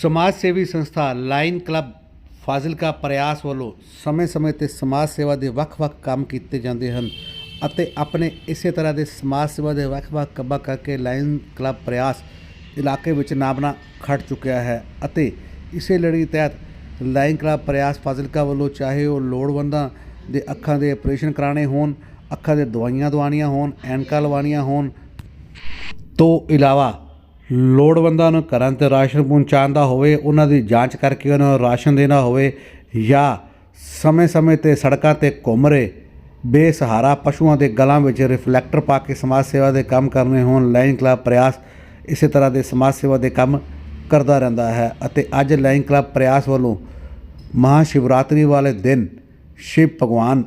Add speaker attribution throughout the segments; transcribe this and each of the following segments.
Speaker 1: ਸਮਾਜ ਸੇਵੀ ਸੰਸਥਾ ਲਾਇਨ ਕਲੱਬ ਫਾਜ਼ਿਲਕਾ ਪ੍ਰਯਾਸ ਵੱਲੋਂ ਸਮੇਂ-ਸਮੇਂ ਤੇ ਸਮਾਜ ਸੇਵਾ ਦੇ ਵੱਖ-ਵੱਖ ਕੰਮ ਕੀਤੇ ਜਾਂਦੇ ਹਨ ਅਤੇ ਆਪਣੇ ਇਸੇ ਤਰ੍ਹਾਂ ਦੇ ਸਮਾਜ ਸੇਵਾ ਦੇ ਵੱਖ-ਵੱਖ ਕੰਮਾਂ ਕਰਕੇ ਲਾਇਨ ਕਲੱਬ ਪ੍ਰਯਾਸ ਇਲਾਕੇ ਵਿੱਚ ਨਾਮਣਾ ਖੜ ਚੁੱਕਿਆ ਹੈ ਅਤੇ ਇਸੇ ਲੜੀ ਤਹਿਤ ਲਾਇਨ ਕਲੱਬ ਪ੍ਰਯਾਸ ਫਾਜ਼ਿਲਕਾ ਵੱਲੋਂ ਚਾਹੇ ਉਹ ਲੋੜਵੰਦਾਂ ਦੇ ਅੱਖਾਂ ਦੇ ਆਪਰੇਸ਼ਨ ਕਰਾਣੇ ਹੋਣ, ਅੱਖਾਂ ਦੇ ਦਵਾਈਆਂ ਦਵਾਉਣੀਆਂ ਹੋਣ, ਐਨਕਾਂ ਲਵਾਉਣੀਆਂ ਹੋਣ, ਤੋਂ ਇਲਾਵਾ ਲੋੜਵੰਦਾਂ ਨੂੰ ਘਰਾਂ ਤੇ ਰਾਸ਼ਨ ਪਹੁੰਚਾਉਣ ਦਾ ਹੋਵੇ, ਉਹਨਾਂ ਦੀ ਜਾਂਚ ਕਰਕੇ ਉਹਨਾਂ ਨੂੰ ਰਾਸ਼ਨ ਦੇਣਾ ਹੋਵੇ ਜਾਂ ਸਮੇਂ-ਸਮੇਂ ਤੇ ਸੜਕਾਂ ਤੇ ਘੁੰਮ ਰਹੇ ਬੇਸਹਾਰਾ ਪਸ਼ੂਆਂ ਦੇ ਗਲਾਂ ਵਿੱਚ ਰਿਫਲੈਕਟਰ ਪਾ ਕੇ ਸਮਾਜ ਸੇਵਾ ਦੇ ਕੰਮ ਕਰਨੇ ਹੋਣ, ਲਾਈਨ ਕਲੱਬ ਪ੍ਰਯਾਸ ਇਸੇ ਤਰ੍ਹਾਂ ਦੇ ਸਮਾਜ ਸੇਵਾ ਦੇ ਕੰਮ ਕਰਦਾ ਰਹਿੰਦਾ ਹੈ ਅਤੇ ਅੱਜ ਲਾਈਨ ਕਲੱਬ ਪ੍ਰਯਾਸ ਵੱਲੋਂ ਮਹਾ ਸ਼ਿਵਰਾਤਰੀ ਵਾਲੇ ਦਿਨ ਸ਼ਿਵ ਭਗਵਾਨ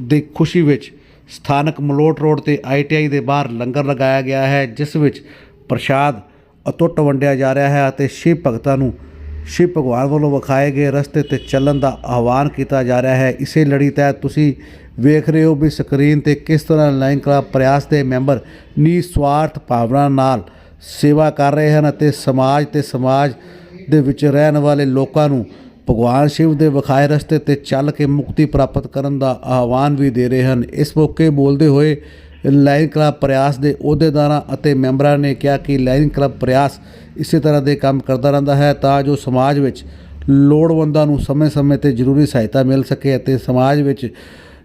Speaker 1: ਦੀ ਖੁਸ਼ੀ ਵਿੱਚ ਸਥਾਨਕ ਮਲੋਟ ਰੋਡ ਤੇ ਆਈਟੀਆਈ ਦੇ ਬਾਹਰ ਲੰਗਰ ਲਗਾਇਆ ਗਿਆ ਹੈ, ਜਿਸ ਵਿੱਚ ਪ੍ਰਸ਼ਾਦ ਅਤੁੱਟ ਵੰਡਿਆ ਜਾ ਰਿਹਾ ਹੈ ਅਤੇ ਸ਼ਿਵ ਭਗਤਾਂ ਨੂੰ ਸ਼ਿਵ ਭਗਵਾਨ ਵੱਲੋਂ ਵਿਖਾਏ ਗਏ ਰਸਤੇ ਤੇ ਚੱਲਣ ਦਾ ਆਹਵਾਨ ਕੀਤਾ ਜਾ ਰਿਹਾ ਹੈ। ਇਸੇ ਲੜੀ ਤਹਿਤ ਤੁਸੀਂ ਵੇਖ ਰਹੇ ਹੋ ਵੀ ਸਕਰੀਨ ਤੇ ਕਿਸ ਤਰ੍ਹਾਂ ਲਾਈਨ ਕਲੱਬ ਪ੍ਰਯਾਸ ਦੇ ਮੈਂਬਰ ਨਿਸਵਾਰਥ ਭਾਵਨਾ ਨਾਲ ਸੇਵਾ ਕਰ ਰਹੇ ਹਨ ਅਤੇ ਸਮਾਜ ਤੇ ਸਮਾਜ ਦੇ ਵਿੱਚ ਰਹਿਣ ਵਾਲੇ ਲੋਕਾਂ ਨੂੰ ਭਗਵਾਨ ਸ਼ਿਵ ਦੇ ਵਿਖਾਏ ਰਸਤੇ ਤੇ ਚੱਲ ਕੇ ਮੁਕਤੀ ਪ੍ਰਾਪਤ ਕਰਨ ਦਾ ਆਹਵਾਨ ਵੀ ਦੇ ਰਹੇ ਹਨ। ਇਸ ਮੌਕੇ ਬੋਲਦੇ ਹੋਏ ਲਾਇਨ ਕਲੱਬ ਪ੍ਰਯਾਸ ਦੇ ਅਹੁਦੇਦਾਰਾਂ ਅਤੇ ਮੈਂਬਰਾਂ ਨੇ ਕਿਹਾ ਕਿ ਲਾਇਨ ਕਲੱਬ ਪ੍ਰਯਾਸ ਇਸੇ ਤਰ੍ਹਾਂ ਦੇ ਕੰਮ ਕਰਦਾ ਰਹਿੰਦਾ ਹੈ ਤਾਂ ਜੋ ਸਮਾਜ ਵਿੱਚ ਲੋੜਵੰਦਾਂ ਨੂੰ ਸਮੇਂ-ਸਮੇਂ ਤੇ ਜ਼ਰੂਰੀ ਸਹਾਇਤਾ ਮਿਲ ਸਕੇ ਅਤੇ ਸਮਾਜ ਵਿੱਚ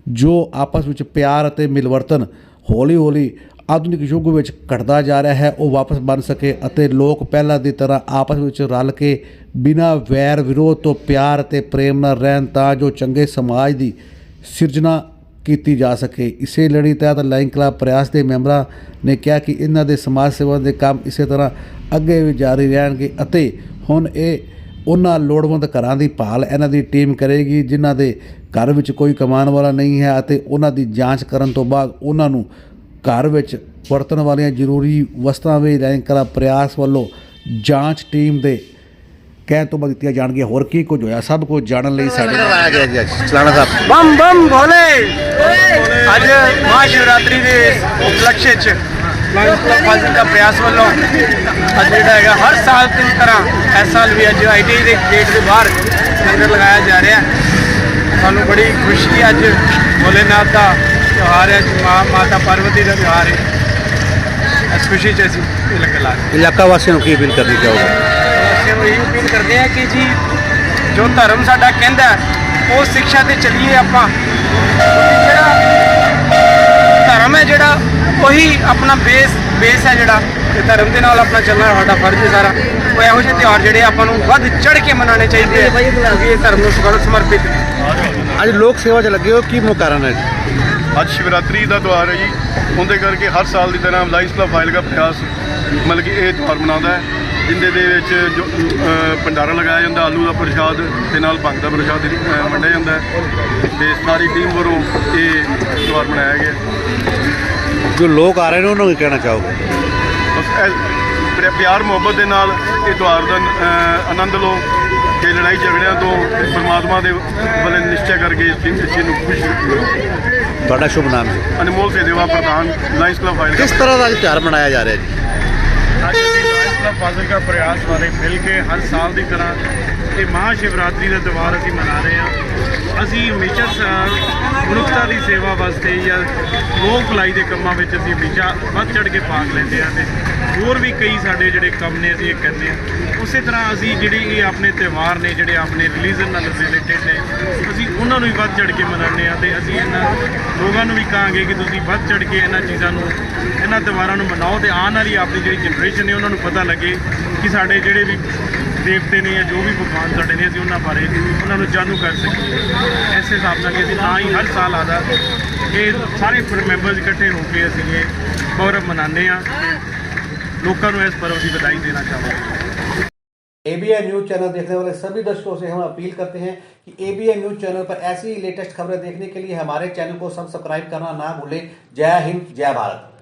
Speaker 1: ਜੋ ਆਪਸ ਵਿੱਚ ਪਿਆਰ ਅਤੇ ਮਿਲਵਰਤਨ ਹੌਲੀ-ਹੌਲੀ ਆਧੁਨਿਕ ਯੁੱਗ ਵਿੱਚ ਘਟਦਾ ਜਾ ਰਿਹਾ ਹੈ, ਉਹ ਵਾਪਸ ਬਣ ਸਕੇ ਅਤੇ ਲੋਕ ਪਹਿਲਾਂ ਦੀ ਤਰ੍ਹਾਂ ਆਪਸ ਵਿੱਚ ਰਲ ਕੇ ਬਿਨਾਂ ਵੈਰ ਵਿਰੋਧ ਤੋਂ ਪਿਆਰ ਅਤੇ ਪ੍ਰੇਮ ਨਾਲ ਰਹਿਣ ਤਾਂ ਜੋ ਚੰਗੇ ਸਮਾਜ ਦੀ ਸਿਰਜਣਾ ਕੀਤੀ ਜਾ ਸਕੇ। ਇਸੇ ਲੜੀ ਤਹਿਤ ਲਾਈਨ ਕਲੱਬ ਪ੍ਰਯਾਸ ਦੇ ਮੈਂਬਰਾਂ ਨੇ ਕਿਹਾ ਕਿ ਇਹਨਾਂ ਦੇ ਸਮਾਜ ਸੇਵਾ ਦੇ ਕੰਮ ਇਸੇ ਤਰ੍ਹਾਂ ਅੱਗੇ ਵੀ ਜਾਰੀ ਰਹਿਣਗੇ ਅਤੇ ਹੁਣ ਇਹ ਉਹਨਾਂ ਲੋੜਵੰਦ ਘਰਾਂ ਦੀ ਭਾਲ ਇਹਨਾਂ ਦੀ ਟੀਮ ਕਰੇਗੀ, ਜਿਨ੍ਹਾਂ ਦੇ ਘਰ ਵਿੱਚ ਕੋਈ ਕਮਾਉਣ ਵਾਲਾ ਨਹੀਂ ਹੈ ਅਤੇ ਉਹਨਾਂ ਦੀ ਜਾਂਚ ਕਰਨ ਤੋਂ ਬਾਅਦ ਉਹਨਾਂ ਨੂੰ ਘਰ ਵਿੱਚ ਵਰਤਣ ਵਾਲੀਆਂ ਜ਼ਰੂਰੀ ਵਸਤਾਂ ਵੀ ਲਾਈਨ ਕਲੱਬ ਪ੍ਰਯਾਸ ਵੱਲੋਂ ਜਾਂਚ ਟੀਮ ਦੇ ਕਹਿਣ ਤੋਂ ਬਾਅਦ ਦਿੱਤੀਆਂ ਜਾਣਗੀਆਂ। ਹੋਰ ਕੀ ਕੁਝ ਹੋਇਆ? ਸਭ ਕੁਝ ਜਾਣਨ ਲਈ ਸਾਡੇ ਨਾਲ
Speaker 2: ਆਇਆ ਗਿਆ ਜੀ ਅੱਜ ਚਲਾਣਾ ਸਾਹਿਬ।
Speaker 3: ਬੰਮ ਬੰਮ ਭੋਲੇ ਅੱਜ ਮਹਾਸ਼ਿਵਰਾਤਰੀ ਦੇ ਉਪਲਕਸ਼ ਚ ਫਾਜ਼ਿਲ ਦਾ ਪ੍ਰਯਾਸ ਵੱਲੋਂ ਅੱਜ ਜਿਹੜਾ ਹੈਗਾ ਹਰ ਸਾਲ ਦੀ ਤਰ੍ਹਾਂ ਇਸ ਸਾਲ ਵੀ ਅੱਜ ਆਈਟੀਆਈ ਦੇ ਗੇਟ ਦੇ ਬਾਹਰ ਲੰਗਰ ਲਗਾਇਆ ਜਾ ਰਿਹਾ। ਸਾਨੂੰ ਬੜੀ ਖੁਸ਼ੀ ਹੈ ਅੱਜ ਭੋਲੇਨਾਥ ਦਾ ਤਿਉਹਾਰ ਹੈ ਮਾਂ ਮਾਤਾ ਪਾਰਵਤੀ ਦਾ ਤਿਉਹਾਰ ਹੈ। ਇਸ ਖੁਸ਼ੀ ਚ ਅਸੀਂ ਇਹ ਲੰਗਰ ਲਾ ਰਹੇ ਹਾਂ।
Speaker 2: ਇਲਾਕਾ ਵਾਸੀਆਂ ਨੂੰ ਕੀ ਅਪੀਲ ਕਰਨੀ ਚਾਹੋਗੇ?
Speaker 3: ਨੂੰ ਇਹ ਅਪੀਲ ਕਰਦੇ ਹਾਂ ਕਿ ਜੀ ਜੋ ਧਰਮ ਸਾਡਾ ਕਹਿੰਦਾ ਉਹ ਸਿੱਖਿਆ ਤੇ ਚੱਲੀਏ ਆਪਾਂ। ਜਿਹੜਾ ਧਰਮ ਹੈ ਜਿਹੜਾ ਉਹੀ ਆਪਣਾ ਬੇਸ ਬੇਸ ਹੈ ਜਿਹੜਾ। ਤੇ ਧਰਮ ਦੇ ਨਾਲ ਆਪਣਾ ਚੱਲਣਾ ਸਾਡਾ ਫਰਜ਼ ਹੈ ਸਾਰਾ। ਉਹ ਇਹੋ ਜਿਹੇ ਤਿਉਹਾਰ ਜਿਹੜੇ ਆਪਾਂ ਨੂੰ ਵੱਧ ਚੜ ਕੇ ਮਨਾਉਣੇ ਚਾਹੀਦੇ ਆ ਕਿਉਂਕਿ ਇਹ ਧਰਮ ਨੂੰ ਸਗਲ ਸਮਰਪਿਤ।
Speaker 2: ਅੱਜ ਲੋਕ ਸੇਵਾ 'ਚ ਲੱਗੇ ਹੋ ਕੀ ਮੁੱਖ ਕਾਰਨ ਹੈ ਜੀ?
Speaker 4: ਅੱਜ ਸ਼ਿਵਰਾਤਰੀ ਦਾ ਤਿਉਹਾਰ ਹੈ ਜੀ। ਉਹਦੇ ਕਰਕੇ ਹਰ ਸਾਲ ਦੀ ਤਰ੍ਹਾਂ ਲਾਈਫ ਕਲੱਬ ਫਾਈਲ ਦਾ ਪ੍ਰਯਾਸ ਮਤਲਬ ਕਿ ਇਹ ਤਿਉਹਾਰ ਮਨਾਉਂਦਾ ਹੈ। ਜਿੰਦੇ ਦੇ ਵਿੱਚ ਜੋ ਅ, ਭੰਡਾਰਾ ਲਗਾਇਆ ਜਾਂਦਾ ਆਲੂ ਦਾ ਪ੍ਰਸ਼ਾਦ ਤੇ ਨਾਲ ਭੰਗ ਦਾ ਪ੍ਰਸ਼ਾਦ ਅ, ਵੰਡਿਆ ਜਾਂਦਾ ਹੈ ਤੇ ਸਾਰੀ ਟੀਮ ਵੱਲੋਂ ਇਹ ਤਿਉਹਾਰ ਮਨਾਇਆ ਗਿਆ
Speaker 2: ਜੋ ਲੋਕ ਆ ਰਹੇ ਨੇ ਉਹਨਾਂ ਨੂੰ ਕੀ ਕਹਿਣਾ ਚਾਹੋਗੇ?
Speaker 4: ਬਸ ਇਹ ਪਿਆ- ਪਿਆਰ ਮੁਹੱਬਤ ਦੇ ਨਾਲ ਇਹ ਤਿਉਹਾਰ ਦਾ ਅ, ਆਨੰਦ ਲਓ ਤੇ ਲੜਾਈ ਝਗੜਿਆਂ ਤੋਂ ਪਰਮਾਤਮਾ ਦੇ ਵੱਲ ਨਿਸ਼ਚੈ ਕਰਕੇ ਇਸ ਚੀਜ਼ ਇਸ ਚੀਜ਼ ਨੂੰ ਖੁਸ਼
Speaker 2: ਤੁਹਾਡਾ ਸ਼ੁਭ ਨਾਮ ਜੀ।
Speaker 4: ਅਨਮੋਲ ਸੇਦੇਵਾ ਪ੍ਰਧਾਨ ਲਾਈਨਸ ਕਲੱਬ ਫਾਈਲ
Speaker 2: ਕਿਸ ਤਰ੍ਹਾਂ ਦਾ ਅੱਜ ਤਿਉਹਾਰ ਮਨਾਇਆ ਜਾ ਰਿਹਾ ਜੀ?
Speaker 5: ਕਲੱਬ ਫਾਜ਼ਿਲਕਾ ਪ੍ਰਯਾਸ ਵਾਲੇ ਮਿਲ ਕੇ ਹਰ ਸਾਲ ਦੀ ਤਰ੍ਹਾਂ ਇਹ ਮਹਾ ਸ਼ਿਵਰਾਤਰੀ ਦਾ ਤਿਉਹਾਰ ਅਸੀਂ ਮਨਾ ਰਹੇ ਹਾਂ। ਅਸੀਂ ਹਮੇਸ਼ਾ ਮਨੁੱਖਤਾ ਦੀ ਸੇਵਾ ਵਾਸਤੇ ਜਾਂ ਲੋਕ ਭਲਾਈ ਦੇ ਕੰਮਾਂ ਵਿੱਚ ਅਸੀਂ ਹਮੇਸ਼ਾ ਵੱਧ ਚੜ ਕੇ ਭਾਗ ਲੈਂਦੇ ਹਾਂ ਤੇ ਹੋਰ ਵੀ ਕਈ ਸਾਡੇ ਜਿਹੜੇ ਕੰਮ ਨੇ ਅਸੀਂ ਇਹ ਕਰਦੇ ਹਾਂ। ਉਸੇ ਤਰ੍ਹਾਂ ਅਸੀਂ ਜਿਹੜੇ ਇਹ ਆਪਣੇ ਤਿਉਹਾਰ ਨੇ, ਜਿਹੜੇ ਆਪਣੇ ਰਿਲੀਜਨ ਨਾਲ ਰਿਲੇਟਡ ਨੇ, ਅਸੀਂ ਉਹਨਾਂ ਨੂੰ ਵੀ ਵੱਧ ਚੜ ਕੇ ਮਨਾਉਂਦੇ ਹਾਂ ਤੇ ਅਸੀਂ ਇਹਨਾਂ ਲੋਕਾਂ ਨੂੰ ਵੀ ਕਹਾਂਗੇ ਕਿ ਤੁਸੀਂ ਵੱਧ ਚੜ ਕੇ ਇਹਨਾਂ ਚੀਜ਼ਾਂ ਨੂੰ, ਇਹਨਾਂ ਤਿਉਹਾਰਾਂ ਨੂੰ ਮਨਾਓ ਤੇ ਆਉਣ ਵਾਲੀ ਆਪਣੀ ਜਿਹੜੀ ਜਨਰੇਸ਼ਨ ਨੇ ਉਹਨਾਂ ਨੂੰ ਪਤਾ ਲੱਗੇ ਕਿ ਸਾਡੇ ਜਿਹੜੇ ਵੀ ਦੇਵਤੇ ਨੇ ਜਾਂ ਜੋ ਵੀ ਭਗਵਾਨ ਸਾਡੇ ਨੇ ਅਸੀਂ ਉਹਨਾਂ ਬਾਰੇ ਉਹਨਾਂ ਨੂੰ ਜਾਣੂ ਕਰ ਸਕੀਏ ਐਸੇ ਹਿਸਾਬ ਨਾਲ ਕਿ ਅਸੀਂ ਤਾਂ ਹੀ ਹਰ ਸਾਲ ਆਦਾ ਇਹ ਸਾਰੇ ਮੈਂਬਰਸ ਇਕੱਠੇ ਹੋ ਕੇ ਅਸੀਂ ਇਹ ਪਰਵ ਮਨਾਉਂਦੇ ਹਾਂ ਤੇ ਲੋਕਾਂ ਨੂੰ ਇਸ ਪਰਵ ਦੀ ਵਧਾਈ ਦੇਣਾ ਚਾਹਾਂਗੇ
Speaker 1: एबीएन न्यूज चैनल देखने वाले सभी दर्शकों से हम अपील करते हैं कि एबीएन न्यूज चैनल पर ऐसी लेटेस्ट खबरें देखने के लिए हमारे चैनल को सब्सक्राइब करना ना भूलें जय हिंद जय भारत